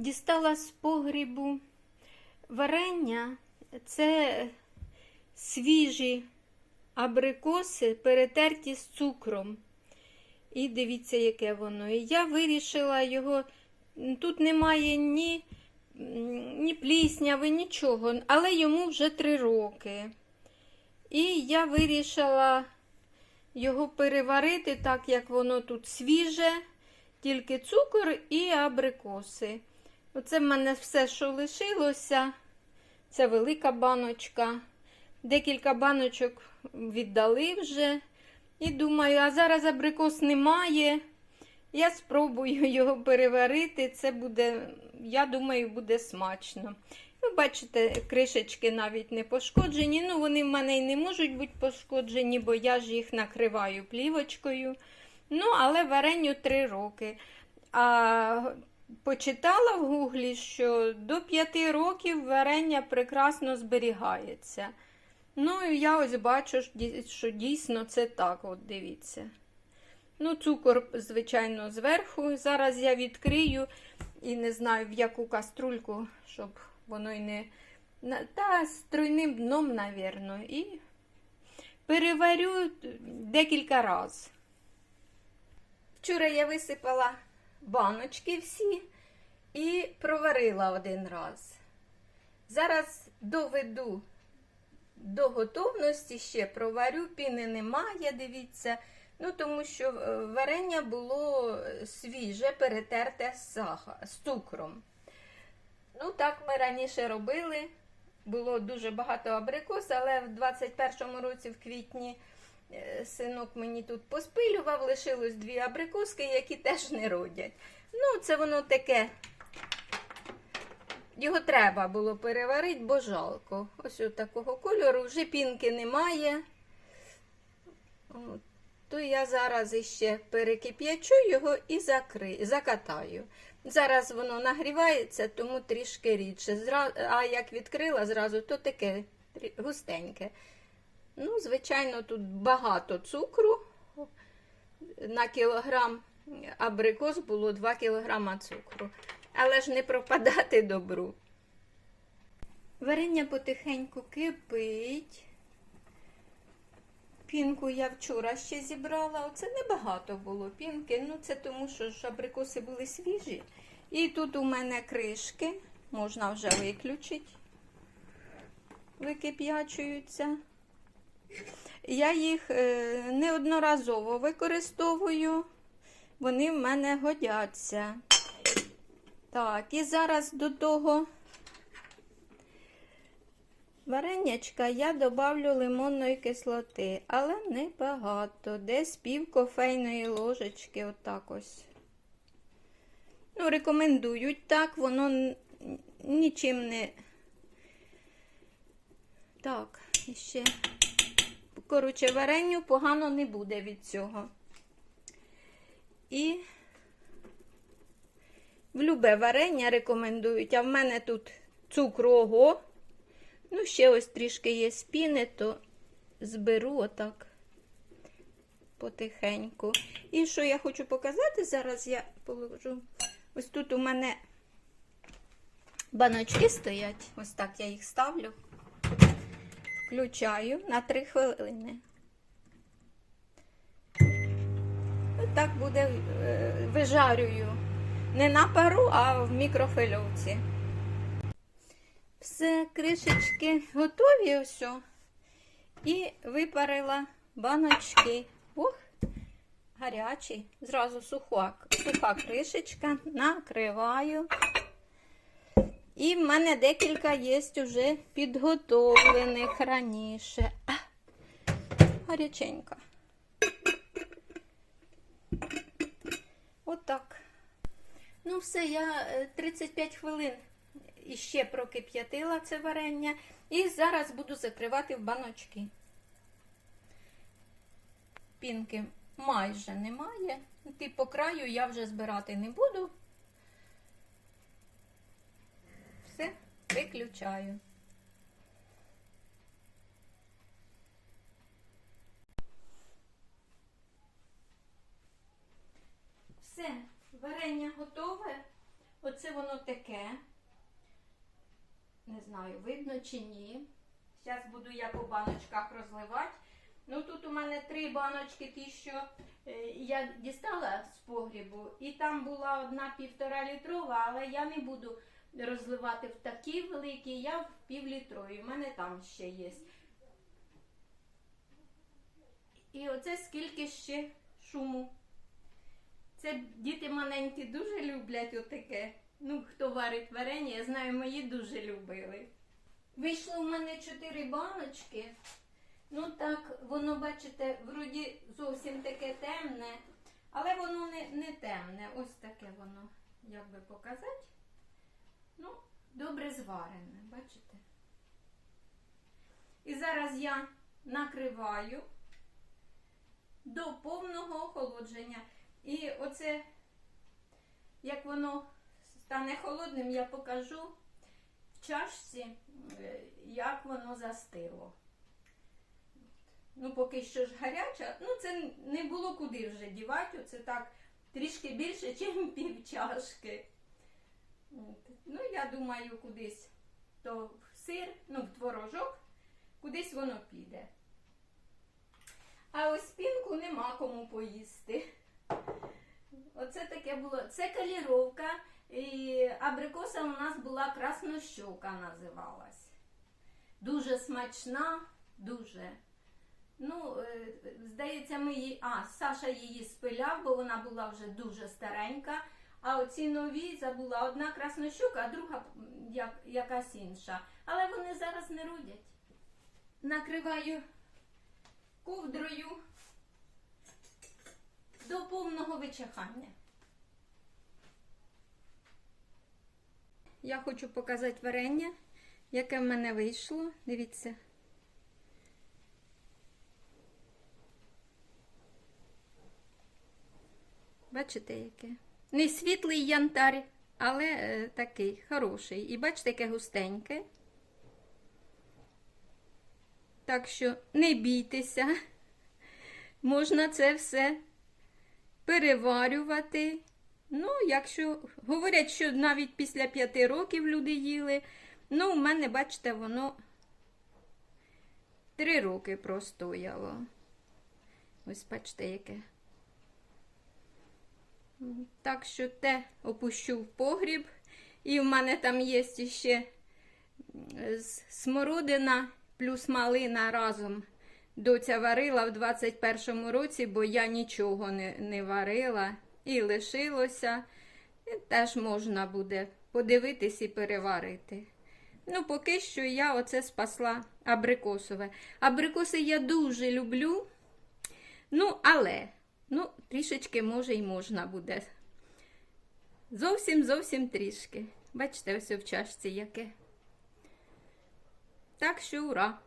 Дістала з погрібу варення. Це свіжі абрикоси, перетерті з цукром. І дивіться, яке воно. І я вирішила його. Тут немає ні, ні плісняви, нічого, але йому вже три роки. І я вирішила його переварити, так як воно тут свіже, тільки цукор і абрикоси. Оце в мене все, що лишилося. Це велика баночка. Декілька баночок віддали вже. І думаю, а зараз абрикос немає. Я спробую його переварити. Це буде, я думаю, буде смачно. Ви бачите, кришечки навіть не пошкоджені. Ну, вони в мене і не можуть бути пошкоджені, бо я ж їх накриваю плівочкою. Ну, але варенню 3 роки. А почитала в гуглі, що до 5 років варення прекрасно зберігається. Ну, і я ось бачу, що дійсно це так, от дивіться. Ну, цукор, звичайно, зверху. Зараз я відкрию і не знаю, в яку каструльку, щоб воно й не. Та з тройним дном, навірно, і переварю декілька разів. Вчора я висипала баночки всі і проварила один раз. Зараз доведу до готовності ще проварю, піни немає, дивіться. Ну, тому що е, варення було свіже, перетерте з, сахар, з цукром. Ну, так ми раніше робили. Було дуже багато абрикос, але в 21-му році, в квітні, е, синок мені тут поспилював, лишилось дві абрикоски, які теж не родять. Ну, це воно таке. Його треба було переварити, бо жалко. Ось такого кольору, вже пінки немає. То я зараз іще перекип'ячу його і закри... закатаю. Зараз воно нагрівається, тому трішки рідше. А як відкрила зразу, то таке густеньке. Ну, звичайно, тут багато цукру. На кілограм абрикос було 2 кілограма цукру. Але ж не пропадати добру. Варення потихеньку кипить. Пінку я вчора ще зібрала. Оце небагато було пінки. Ну, це тому, що ж абрикоси були свіжі. І тут у мене кришки, можна вже виключити, викип'ячуються. Я їх е, неодноразово використовую, вони в мене годяться. Так, і зараз до того варенячка я добавлю лимонної кислоти, але не багато. Десь пів кофейної ложечки, отак ось. Ну, рекомендують так, воно нічим не. Так, і ще. Коротше, варенню погано не буде від цього. І в любе варення рекомендують, а в мене тут цукру ого. Ну, ще ось трішки є спіни, то зберу отак потихеньку. І що я хочу показати, зараз я положу. Ось тут у мене баночки стоять, ось так я їх ставлю, включаю на 3 хвилини. Так буде, е, вижарюю. Не на пару, а в мікрофильовці. Все, кришечки готові ось. І випарила баночки. Ух, гарячий. Зразу суха, суха кришечка, накриваю. І в мене декілька є вже підготовлених раніше. А, гаряченька. Отак. Ну, все, я 35 хвилин іще прокип'ятила це варення. І зараз буду закривати в баночки. Пінки майже немає. Ти по краю я вже збирати не буду. Все, виключаю. Все, варення готове. оце воно таке. Не знаю, видно чи ні. Зараз буду я по баночках розливати. Ну тут у мене три баночки, ті, що е, я дістала з погрібу, і там була одна півтора літрова, але я не буду розливати в такі великі, я в півлітрові. У мене там ще є. І оце скільки ще шуму. Це діти маленькі дуже люблять отаке. Ну, хто варить варення, я знаю, мої дуже любили. Вийшло в мене чотири баночки. Ну так, воно, бачите, вроді зовсім таке темне, але воно не, не темне. Ось таке воно, як би показати. Ну, добре зварене, бачите? І зараз я накриваю до повного охолодження. І оце, як воно стане холодним, я покажу в чашці, е, як воно застило. Ну, поки що ж гаряча, ну це не було куди вже дівати, оце так трішки більше, ніж пів чашки. От. Ну, я думаю, кудись то в сир, ну, в творожок, кудись воно піде. А ось пінку нема кому поїсти. Оце таке було. Це каліровка. І абрикоса у нас була краснощока називалась. Дуже смачна, дуже. Ну, е, здається, ми її. А, Саша її спиляв, бо вона була вже дуже старенька. А оці нові забула одна краснощока, а друга як, якась інша. Але вони зараз не родять. Накриваю ковдрою до повного вичахання. Я хочу показати варення, яке в мене вийшло. Дивіться. Бачите, яке? Не світлий янтар, але е, такий хороший. І бачите, яке густеньке. Так що не бійтеся, можна це все переварювати. Ну, якщо говорять, що навіть після п'яти років люди їли. Ну, у мене, бачите, воно три роки простояло. Ось бачите, яке. Так що те опущу в погріб. І в мене там є ще смородина плюс малина разом. Доця варила в 21-му році, бо я нічого не, не варила і лишилося. І теж можна буде подивитись і переварити. Ну, поки що я оце спасла абрикосове. Абрикоси я дуже люблю. Ну, але, ну, трішечки, може, і можна буде. Зовсім зовсім трішки. Бачите, ось в чашці яке. Так що ура!